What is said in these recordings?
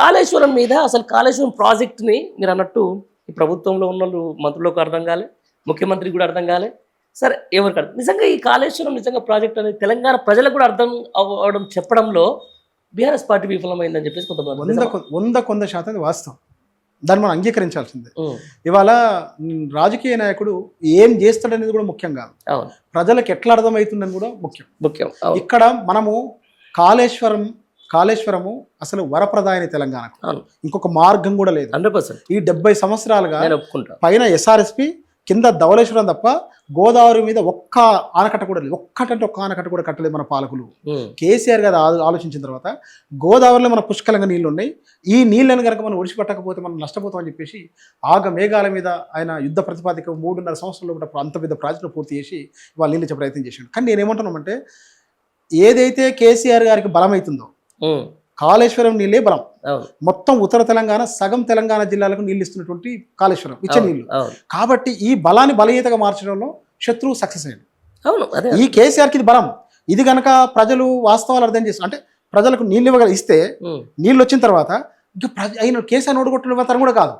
కాళేశ్వరం మీద అసలు కాళేశ్వరం ప్రాజెక్ట్ని మీరు అన్నట్టు ఈ ప్రభుత్వంలో ఉన్న వాళ్ళు మంత్రులకు అర్థం కాలే ముఖ్యమంత్రికి కూడా అర్థం కాలే. సరే ఎవరికి అర్థం నిజంగా ఈ కాళేశ్వరం నిజంగా ప్రాజెక్ట్ అనేది తెలంగాణ ప్రజలకు కూడా అర్థం అవ్వడం చెప్పడంలో బీఆర్ఎస్ పార్టీ విఫలమైందని చెప్పేసి కొంతమంది వంద కొంద శాతం వాస్తవం. దాన్ని మనం అంగీకరించాల్సిందే. ఇవాళ రాజకీయ నాయకుడు ఏం చేస్తాడనేది కూడా ముఖ్యం కాదు. ప్రజలకు ఎట్లా అర్థమవుతుందని కూడా ముఖ్యం. ముఖ్యం. ఇక్కడ మనము కాళేశ్వరం కాళేశ్వరము అసలు వరప్రదాయని తెలంగాణకు. ఇంకొక మార్గం కూడా లేదు. Hundred percent. ఈ డెబ్బై సంవత్సరాలుగా పైన ఎస్ఆర్ఎస్పి కింద ధవళేశ్వరం తప్ప గోదావరి మీద ఒక్క ఆనకట్ట కూడా లేదు. ఒక్కటంటే ఒక్క ఆనకట్ట కూడా కట్టలేదు మన పాలకులు. కేసీఆర్ గారు ఆలోచించిన తర్వాత గోదావరిలో మన పుష్కలంగా నీళ్ళు ఉన్నాయి. ఈ నీళ్ళని కనుక మనం ఒడిచిపెట్టకపోతే మనం నష్టపోతామని చెప్పేసి ఆగ మేఘాల మీద ఆయన యుద్ధ ప్రతిపాదిక మూడున్నర సంవత్సరాలు కూడా అంత పెద్ద ప్రాజెక్టు పూర్తి చేసి వాళ్ళు నీళ్ళు ప్రయత్నం చేశాడు కానీ నేనేమంటున్నామంటే ఏదైతే కేసీఆర్ గారికి బలం అవుతుందో ఉం, కాళేశ్వరం నీళ్ళే బలం. మొత్తం ఉత్తర తెలంగాణ సగం తెలంగాణ జిల్లాలకు నీళ్ళు ఇస్తున్నటువంటి కాళేశ్వరం ఇచ్చే నీళ్ళు కాబట్టి ఈ బలాన్ని బలహీతగా మార్చడంలో శత్రువు సక్సెస్ అయ్యాడు. అవును అదే. ఈ కేసీఆర్కి ఇది బలం. ఇది గనక ప్రజలు వాస్తవాలు అర్థం చేస్తారు అంటే ప్రజలకు నీళ్ళు ఇవ్వగల ఇస్తే నీళ్ళు వచ్చిన తర్వాత అయిన కేసీఆర్ ఓడగొట్టిన తరం కూడా కాదు.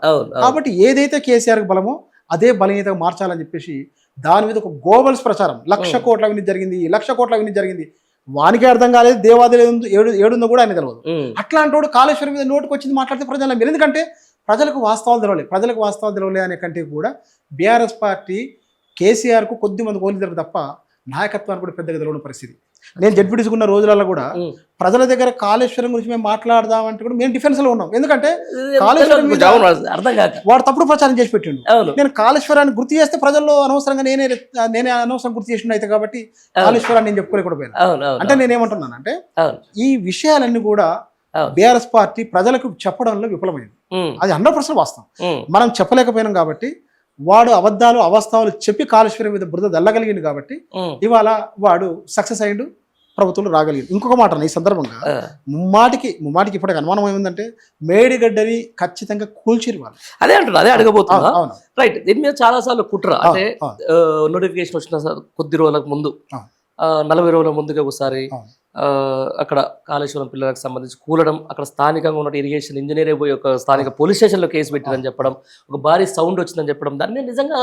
కాబట్టి ఏదైతే కేసీఆర్కి బలమో అదే బలహీనతగా మార్చాలని చెప్పేసి దాని మీద ఒక గోబల్స్ ప్రచారం. లక్ష. కోట్ల అవినీతి జరిగింది లక్ష కోట్ల అవినీతి జరిగింది. వానికే అర్థం కాలేదు దేవాది ఏడు ఏడుందో కూడా ఆయన తెలియదు అట్లాంటి వాడు కాళేశ్వరం మీద నోటుకు వచ్చింది మాట్లాడితే ప్రజలు నమ్మరు. ఎందుకంటే ప్రజలకు వాస్తవాలు తెలవలేదు ప్రజలకు వాస్తవాలు తెలవలే అనే కంటే కూడా బీఆర్ఎస్ పార్టీ కేసీఆర్కు కొద్ది మంది తప్ప నాయకత్వానికి కూడా పెద్దగా తెలవని పరిస్థితి. నేను జడ్పీటీసుకున్న రోజులలో కూడా. ప్రజల దగ్గర కాళేశ్వరం గురించి మేము మాట్లాడదామంటే కూడా మేము డిఫెన్స్లో ఉన్నాం. ఎందుకంటే కాళేశ్వరం అర్థం వాడు తప్పుడు ప్రచారం చేసి పెట్టిండు. నేను కాళేశ్వరాన్ని గుర్తు చేస్తే ప్రజల్లో అనవసరంగా నేనే నేనే అనవసరం గుర్తు చేసిన అయితే కాబట్టి కాళేశ్వరాన్ని నేను చెప్పుకోలేకపోయాను. అంటే నేనేమంటున్నానంటే అవును. ఈ విషయాలన్నీ కూడా. బీఆర్ఎస్ పార్టీ ప్రజలకు చెప్పడంలో విఫలమైంది. అది హండ్రెడ్ పర్సెంట్ వాస్తవం. మనం చెప్పలేకపోయినాం కాబట్టి వాడు అబద్ధాలు అవాస్తవాలు చెప్పి కాళేశ్వరం మీద బురద దల్లగలిగింది కాబట్టి ఇవాళ వాడు సక్సెస్ అయ్యిండు ప్రభుత్వంలో రాగలిగింది ఇంకొక మాట ఈ సందర్భంగా. ముమ్మాటికి ముమ్మాటికి ఇప్పటికి అనుమానం ఏముందంటే మేడిగడ్డని ఖచ్చితంగా కూల్చిరు వాళ్ళు. అదే అంటున్నా అదే అడగబోతున్నా. రైట్ దీని మీద చాలా సార్లు కుట్ర. అంటే. నోటిఫికేషన్ వచ్చిన కొద్ది రోజులకు ముందు. నలభై రోజుల ముందుగా ఒకసారి అక్కడ కాళేశ్వరం పిల్లలకు సంబంధించి కూలడం అక్కడ స్థానికంగా ఉన్న ఇరిగేషన్ ఇంజనీర్ పోయి ఒక స్థానిక పోలీస్ స్టేషన్లో కేసు పెట్టిరని చెప్పడం ఒక భారీ సౌండ్ వచ్చిందని చెప్పడం దాన్ని నిజంగా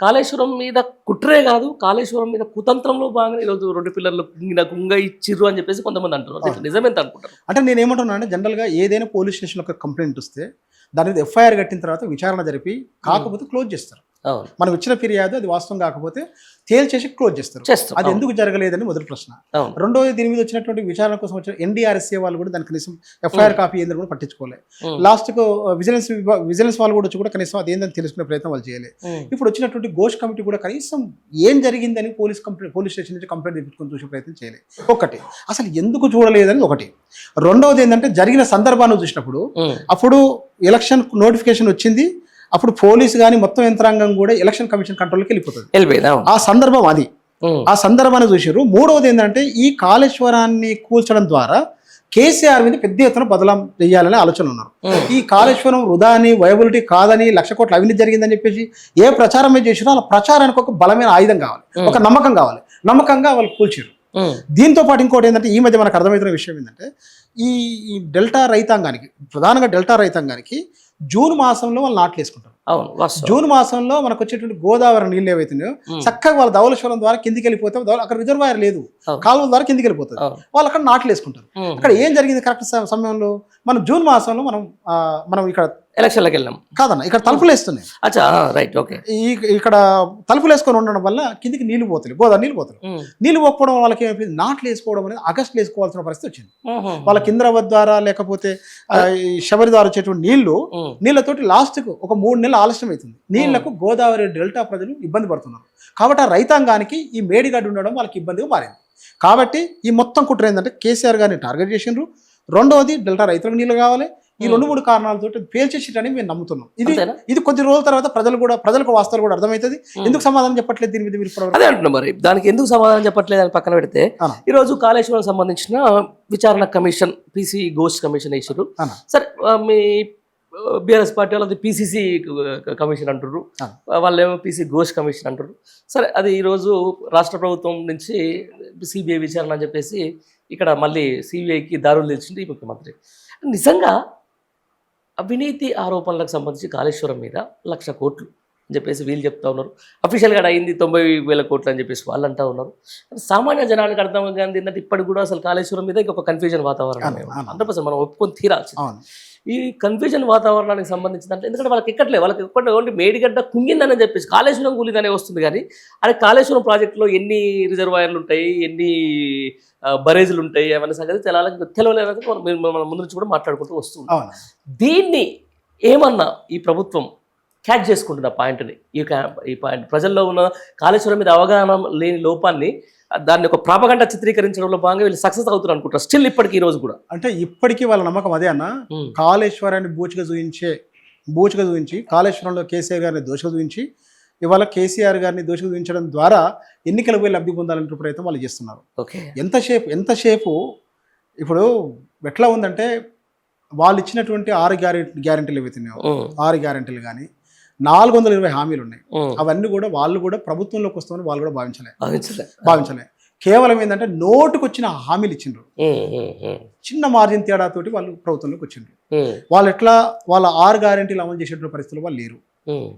కాళేశ్వరం మీద కుట్రే కాదు కాళేశ్వరం మీద కుతంత్రంలో భాగంగా ఈరోజు రెండు పిల్లలు కుంగిన కుంగ ఇచ్చిర్రు అని చెప్పేసి కొంతమంది అది నిజమేంత అనుకుంటారు? అంటే నేను ఏమంటున్నా అంటే జనరల్గా ఏదైనా పోలీస్ స్టేషన్లో ఒక కంప్లైంట్ వస్తే దాని మీద ఎఫ్ఐఆర్ కట్టిన తర్వాత విచారణ జరిపి కాకపోతే క్లోజ్ చేస్తారు. మనం ఇచ్చిన ఫిర్యాదు అది వాస్తవం కాకపోతే తేల్చేసి క్లోజ్ చేస్తారు. చేస్తాం అది. ఎందుకు జరగలేదని మొదటి ప్రశ్న. రెండోది దీని మీద వచ్చినటువంటి విచారణ కోసం వచ్చిన ఎన్డీఆర్ఎస్ఏ వాళ్ళు కూడా దాని కనీసం ఎఫ్ఐఆర్ కాపీ ఏందని కూడా పట్టించుకోలేదు ఉం. లాస్ట్కు విజిలెన్స్ విజిలెన్స్ వాళ్ళు కూడా వచ్చి కూడా కనీసం అది ఏందని తెలుసుకునే ప్రయత్నం వాళ్ళు చేయలేదు. ఇప్పుడు వచ్చినటువంటి ఘోష్ కమిటీ కూడా కనీసం ఏం జరిగిందని పోలీస్ కంప్లైంట్ పోలీస్ స్టేషన్ నుంచి కంప్లైంట్ తెప్పించుకొని చూసే ప్రయత్నం చేయలేదు ఒకటి అసలు ఎందుకు చూడలేదని ఒకటి. రెండవది ఏంటంటే జరిగిన సందర్భాన్ని చూసినప్పుడు. అప్పుడు ఎలక్షన్ నోటిఫికేషన్ వచ్చింది. అప్పుడు పోలీసు కానీ మొత్తం యంత్రాంగం కూడా ఎలక్షన్ కమిషన్ కంట్రోల్కి వెళ్ళిపోతుంది వెళ్ళిపోయింది ఆ సందర్భం అది. ఆ సందర్భాన్ని చూసారు మూడవది ఏంటంటే ఈ కాళేశ్వరాన్ని కూల్చడం ద్వారా కేసీఆర్ మీద పెద్ద ఎత్తున బదలం చేయాలనే ఆలోచన ఉన్నారు. ఈ కాళేశ్వరం వృధా అని వయబిలిటీ కాదని లక్ష కోట్ల అవినీతి జరిగిందని చెప్పేసి ఏ ప్రచారం చేసినా ఆ ప్రచారానికి ఒక బలమైన ఆయుధం కావాలి. ఒక నమ్మకం కావాలి నమ్మకంగా వాళ్ళు కూల్చారు. దీంతో పాటు ఇంకోటి ఏంటంటే ఈ మధ్య మనకు అర్థమవుతున్న విషయం ఏంటంటే ఈ డెల్టా రైతాంగానికి ప్రధానంగా డెల్టా రైతాంగానికి జూన్ మాసంలో వాళ్ళు నాట్లు వేసుకుంటారు. అవును. జూన్ మాసంలో మనకు వచ్చేటువంటి గోదావరి నీళ్ళు ఏవైతున్నాయో. చక్కగా వాళ్ళ ధవళేశ్వరం ద్వారా కిందికి వెళ్ళిపోతే అక్కడ రిజర్వాయర్ లేదు. కాలువల ద్వారా కిందికి వెళ్ళిపోతుంది. వాళ్ళు అక్కడ నాట్లు వేసుకుంటారు. అక్కడ ఏం జరిగింది కరెక్ట్ సమయంలో? మనం జూన్ మాసంలో మనం మనం ఇక్కడ ఎలక్షన్లకు వెళ్ళాం కాదన్న ఇక్కడ తలుపులు వేస్తున్నాయి అచ్చా రైట్ ఓకే. ఈ ఇక్కడ తలుపులు వేసుకొని ఉండడం వల్ల కిందికి నీళ్ళు పోతాయి గోదావరి నీళ్ళు పోతాయి నీళ్ళు పోకపోవడం వాళ్ళకి ఏమైపోయింది నాట్లు వేసుకోవడం అనేది ఆగస్టులో వేసుకోవాల్సిన పరిస్థితి వచ్చింది. వాళ్ళ కింద్రవద్ ద్వారా లేకపోతే శబరి ద్వారా వచ్చేటువంటి నీళ్ళు నీళ్ళతోటి లాస్ట్కు ఒక మూడు నెలలు ఆలస్యం అవుతుంది. నీళ్ళకు గోదావరి డెల్టా ప్రజలు ఇబ్బంది పడుతున్నారు. కాబట్టి ఆ రైతాంగానికి ఈ మేడిగడ్డ ఉండడం వాళ్ళకి ఇబ్బందిగా మారింది. కాబట్టి ఈ మొత్తం కుట్ర ఏంటంటే కేసీఆర్ గారిని టార్గెట్ చేసిండ్రు. రెండవది డెల్టా రైతులకు నీళ్ళు కావాలి. ఈ రెండు మూడు కారణాలతో పేల్చేసిటని మేము నమ్ముతున్నాం. ఇది ఇది కొద్ది రోజుల తర్వాత ప్రజలు కూడా ప్రజలకు వాస్తవాలు కూడా అర్థమవుతుంది. ఎందుకు సమాధానం చెప్పట్లేదు దీని మీద మీరు? అదే అంటున్నా మరి. దానికి ఎందుకు సమాధానం చెప్పట్లేదు అని పక్కన పెడితే. ఈ రోజు కాళేశ్వరం సంబంధించిన విచారణ కమిషన్ పిసి గోస్ట్ కమిషన్ వేసారు. సరే మీ బీఆర్ఎస్ పార్టీ వాళ్ళది పిసిసి కమిషన్ అంటారు. వాళ్ళేమో పిసి గోస్ట్ కమిషన్ అంటారు సరే అది ఈరోజు రాష్ట్ర ప్రభుత్వం నుంచి సిబిఐ విచారణ అని చెప్పేసి ఇక్కడ మళ్ళీ సిబిఐకి దారులు తెచ్చింది ముఖ్యమంత్రి. నిజంగా అవినీతి ఆరోపణలకు సంబంధించి కాళేశ్వరం మీద లక్ష కోట్లు అని చెప్పేసి వీళ్ళు చెప్తా ఉన్నారు. అఫీషియల్గా అయింది తొంభై వేల కోట్లు అని చెప్పేసి వాళ్ళు అంటా ఉన్నారు. సామాన్య జనానికి అర్థం కాదు ఏంటంటే ఇప్పటికి కూడా అసలు కాళేశ్వరం మీద ఇంకొక కన్ఫ్యూజన్ వాతావరణం. హండ్రెడ్ పర్సెంట్ మనం ఒప్పుకొని తీరాల్సింది. ఈ కన్ఫ్యూజన్ వాతావరణానికి సంబంధించిన దాంట్లో ఎందుకంటే వాళ్ళకి ఎక్కట్లే వాళ్ళకి ఎక్కడ ఓన్లీ మేడిగడ్డ కుంగిందని చెప్పేసి కాళేశ్వరం కూలిందనే వస్తుంది కానీ అదే కాళేశ్వరం ప్రాజెక్టులో ఎన్ని రిజర్వాయర్లు ఉంటాయి ఎన్ని బరేజులు ఉంటాయి అవన్నీ సంగతి తెలాలని తెలియలేదని మనం ముందు నుంచి కూడా మాట్లాడుకుంటూ వస్తుంది. దీన్ని ఏమన్నా ఈ ప్రభుత్వం క్యాచ్ చేసుకుంటుంది ఆ పాయింట్ని ఈ ఈ పాయింట్ ప్రజల్లో ఉన్న కాళేశ్వరం మీద అవగాహన లేని లోపాన్ని దాన్ని ఒక ప్రాపగంట చిత్రీకరించడంలో భాగంగా వీళ్ళు సక్సెస్ అవుతున్నారు అనుకుంటారు. స్టిల్ ఇప్పటికి ఈ రోజు కూడా. అంటే ఇప్పటికీ వాళ్ళ నమ్మకం అదే అన్న. కాళేశ్వరాన్ని బూచిగా చూపించే బూచిగా చూపించి కాళేశ్వరంలో కేసీఆర్ గారిని దోషగా చూపించి ఇవాళ కేసీఆర్ గారిని దోషగా చూపించడం ద్వారా ఎన్నికలకు పోయి లబ్ధి పొందాలనే ప్రయత్నం వాళ్ళు చేస్తున్నారు. ఓకే. ఎంతసేపు ఎంతసేపు ఇప్పుడు ఎట్లా ఉందంటే వాళ్ళు ఇచ్చినటువంటి ఆరు గ్యారెంటీ గ్యారెంటీలు ఏవైతున్నాయో ఆరు గ్యారెంటీలు కానీ నాలుగు వందల ఇరవై హామీలు ఉన్నాయి అవన్నీ కూడా వాళ్ళు కూడా ప్రభుత్వంలోకి వస్తామని వాళ్ళు కూడా భావించలే. భావించలే. కేవలం ఏంటంటే నోటుకు వచ్చిన హామీలు ఇచ్చిండ్రు. చిన్న మార్జిన్ తేడాతోటి వాళ్ళు ప్రభుత్వంలోకి వచ్చిండ్రు. వాళ్ళు ఎట్లా వాళ్ళ ఆరు గ్యారెంటీలు అమలు చేసేటువంటి పరిస్థితులు వాళ్ళు లేరు.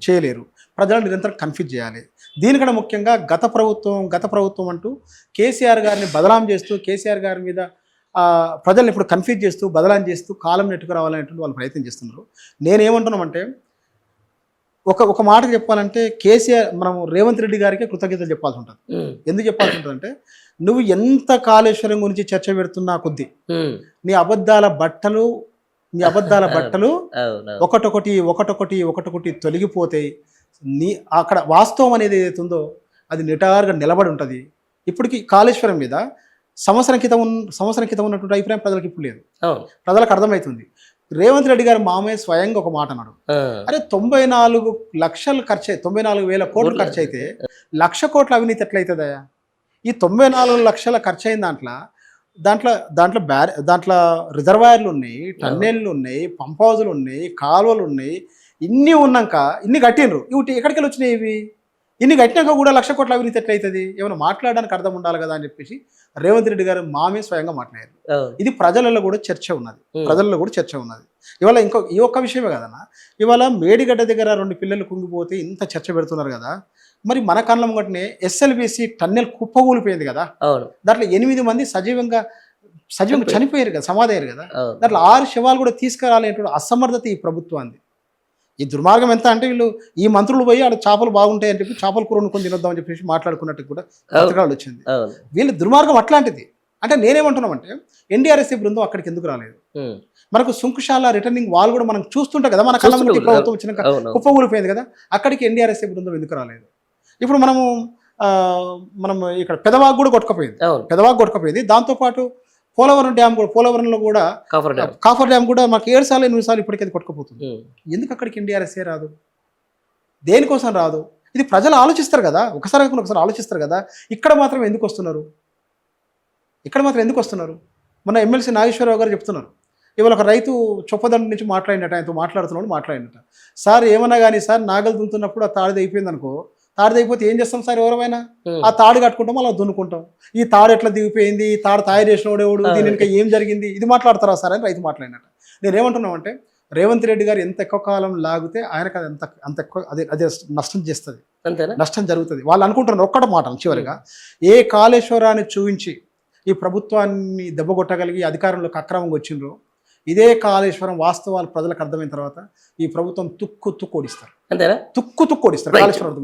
చేయలేరు. ప్రజలను నిరంతరం కన్ఫ్యూజ్ చేయాలి. దీనికన్నా ముఖ్యంగా గత ప్రభుత్వం గత ప్రభుత్వం అంటూ కేసీఆర్ గారిని బదలాం చేస్తూ కేసీఆర్ గారి మీద ప్రజల్ని ఇప్పుడు కన్ఫ్యూజ్ చేస్తూ బదలాం చేస్తూ కాలం నెట్టుకు రావాలనేటువంటి వాళ్ళు ప్రయత్నం చేస్తున్నారు. నేనేమంటున్నామంటే ఒక ఒక మాట చెప్పాలంటే కేసీఆర్ మనం రేవంత్ రెడ్డి గారికి కృతజ్ఞతలు చెప్పాల్సి ఉంటుంది ఎందుకు చెప్పాల్సి ఉంటుందంటే నువ్వు ఎంత కాళేశ్వరం గురించి చర్చ పెడుతున్నా కొద్దీ. నీ అబద్ధాల బట్టలు నీ అబద్ధాల బట్టలు. ఒకటొకటి ఒకటొకటి ఒకటొకటి తొలగిపోతాయి నీ అక్కడ వాస్తవం అనేది ఏదైతే ఉందో అది నిటారుగా నిలబడి ఉంటుంది ఇప్పటికి కాళేశ్వరం మీద సంవత్సరం క్రితం ఉన్న సంవత్సరం క్రితం ఉన్నటువంటి అభిప్రాయం ప్రజలకు ఇప్పుడు లేదు. ప్రజలకు అర్థమవుతుంది రేవంత్ రెడ్డి గారు మామయ్య స్వయంగా ఒక మాట అన్నాడు. అరే తొంభై నాలుగు లక్షలు ఖర్చు తొంభై నాలుగు వేల కోట్లు ఖర్చు అయితే లక్ష కోట్ల అవినీతి ఎట్లయితుందయ్యా? ఈ తొంభై నాలుగు లక్షల ఖర్చు అయిన దాంట్లో దాంట్లో దాంట్లో బ్యార దాంట్లో రిజర్వాయర్లు ఉన్నాయి టన్నెళ్ళు ఉన్నాయి పంప్ హౌజులు ఉన్నాయి కాలువలు ఉన్నాయి ఇన్ని ఉన్నాక ఇన్ని కట్టినరు ఇవి ఎక్కడికి వెళ్ళి వచ్చినాయి ఇవి? ఇన్ని కట్టినాక కూడా లక్ష కోట్ల అవినీతి ఎట్లయితుంది? ఏమైనా మాట్లాడడానికి అర్థం ఉండాలి కదా అని చెప్పేసి రేవంత్ రెడ్డి గారు మామే స్వయంగా మాట్లాడారు. ఇది ప్రజలలో కూడా చర్చ ఉన్నది. ప్రజల్లో కూడా చర్చ ఉన్నది. ఇవాళ ఇంకో ఈ ఒక్క విషయమే కదన్న ఇవాళ మేడిగడ్డ దగ్గర రెండు పిల్లలు కుంగిపోతే ఇంత చర్చ పెడుతున్నారు కదా మరి మన కళ్ళ ముంగటనే ఎస్ఎల్బిసి టన్నెల్ కుప్పగూలిపోయింది కదా. దాంట్లో ఎనిమిది మంది సజీవంగా సజీవంగా చనిపోయారు. కదా సమాధయ్యారు కదా. దాంట్లో ఆరు శవాలు కూడా తీసుకురాలేటువంటి అసమర్థత ఈ ప్రభుత్వాన్ని ఈ దుర్మార్గం ఎంత అంటే వీళ్ళు ఈ మంత్రులు పోయి ఆడ చేపలు బాగుంటాయి అని చెప్పి చేపల కూర వండుకొని తినొద్దామని చెప్పేసి మాట్లాడుకున్నట్టు కూడా పత్రికలు వచ్చింది. వీళ్ళ దుర్మార్గం అట్లాంటిది. అంటే నేనేమంటున్నామంటే ఎన్డీఆర్ఎస్సీ బృందం అక్కడికి ఎందుకు రాలేదు? మనకు సుంకుశాల రిటర్నింగ్ వాళ్ళు కూడా మనం చూస్తుంటాం కదా మన కళ్ళ ముందు. ప్రభుత్వం వచ్చినాక. కుప్పగూలిపోయింది కదా అక్కడికి ఎన్డీఆర్ఎస్ఏ బృందం ఎందుకు రాలేదు? ఇప్పుడు మనము మనం ఇక్కడ పెదవాగు కూడా కొట్టుకపోయింది. పెదవాగు కొట్టుకపోయింది. దాంతోపాటు పోలవరం డ్యామ్ కూడా పోలవరంలో కూడా కాఫర్ డ్యామ్. కాఫర్ డ్యామ్ కూడా మాకు ఏడు సార్లు ఎనిమిది సార్లు ఇప్పటికీ అది కొట్టుకుపోతుంది. ఎందుకు అక్కడికి ఎన్డీఆర్ఎస్ఏ రాదు? దేనికోసం రాదు? ఇది ప్రజలు ఆలోచిస్తారు కదా ఒకసారి ఒకసారి ఆలోచిస్తారు కదా ఇక్కడ మాత్రం ఎందుకు వస్తున్నారు? ఇక్కడ మాత్రం ఎందుకు వస్తున్నారు? మన ఎమ్మెల్సీ నాగేశ్వరరావు గారు చెప్తున్నారు. ఇవాళ ఒక రైతు చొప్పదండి నుంచి మాట్లాడినట్టు ఆయనతో మాట్లాడుతున్నాడు మాట్లాడినట్ట. సార్ ఏమన్నా కానీ సార్ నాగలు దున్నుతున్నప్పుడు ఆ తాడిది అయిపోయింది అనుకో తాడిది అయిపోతే ఏం చేస్తాం సార్ ఎవరైనా ఆ తాడు కట్టుకుంటాం అలా దున్నుకుంటాం. ఈ తాడు ఎట్లా దిగిపోయింది ఈ తాడు తయారు చేసిన ఎవడు? దీని ఇంకా ఏం జరిగింది? ఇది మాట్లాడతారా సార్ అని రైతు మాట్లాడినట్టు. నేను ఏమంటున్నామంటే రేవంత్ రెడ్డి గారు ఎంత ఎక్కువ కాలం లాగితే ఆయనకు అది అంత అంత ఎక్కువ అదే అదే నష్టం చేస్తుంది. అంతేనా? నష్టం జరుగుతుంది. వాళ్ళు అనుకుంటున్నారు ఒక్కట మాట చివరిగా. ఏ కాళేశ్వరాన్ని చూపించి ఈ ప్రభుత్వాన్ని దెబ్బకొట్టగలిగి అధికారంలోకి అక్రమంగా వచ్చిండ్రో ఇదే కాళేశ్వరం వాస్తవాలు ప్రజలకు అర్థమైన తర్వాత ఈ ప్రభుత్వం తుక్కు తుక్కు ఓడిస్తారు. అంతేనా? తుక్కు తుక్కు ఓడిస్తారు Right. కాళేశ్వరం